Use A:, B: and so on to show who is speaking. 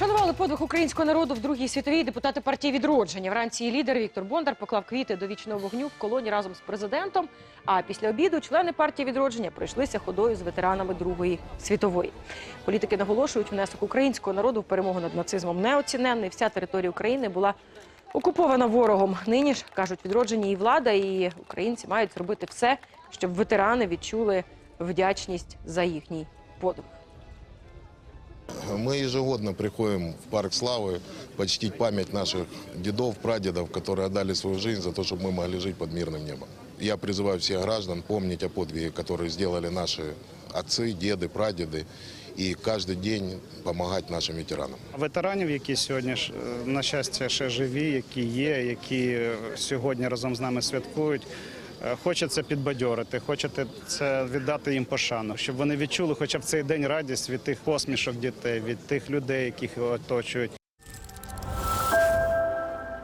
A: Шанували подвиг українського народу в Другій світовій депутати партії відродження. Вранці лідер Віктор Бондар поклав квіти до вічного вогню в колоні разом з президентом. А після обіду члени партії відродження пройшлися ходою з ветеранами Другої світової. Політики наголошують, внесок українського народу в перемогу над нацизмом неоціненний. Вся територія України була окупована ворогом. Нині ж кажуть, відроджені і влада, і українці мають зробити все, щоб ветерани відчули вдячність за їхній подвиг.
B: Мы ежегодно приходим в Парк Славы почтить память наших дедов, прадедов, которые отдали свою жизнь за то, чтобы мы могли жить под мирным небом. Я призываю всех граждан помнить о подвиге, которые сделали наши отцы, деды, прадеды, и каждый день помогать нашим ветеранам.
C: Ветеранів, які сьогодні ж, е, на щастя ще живі, які є, які е, сьогодні разом з нами святкують. е, Хочеться підбадьорити, хочете це віддати їм пошану, щоб вони відчули хоча б цей день радість від тих посмішок дітей, від тих людей, яких оточують.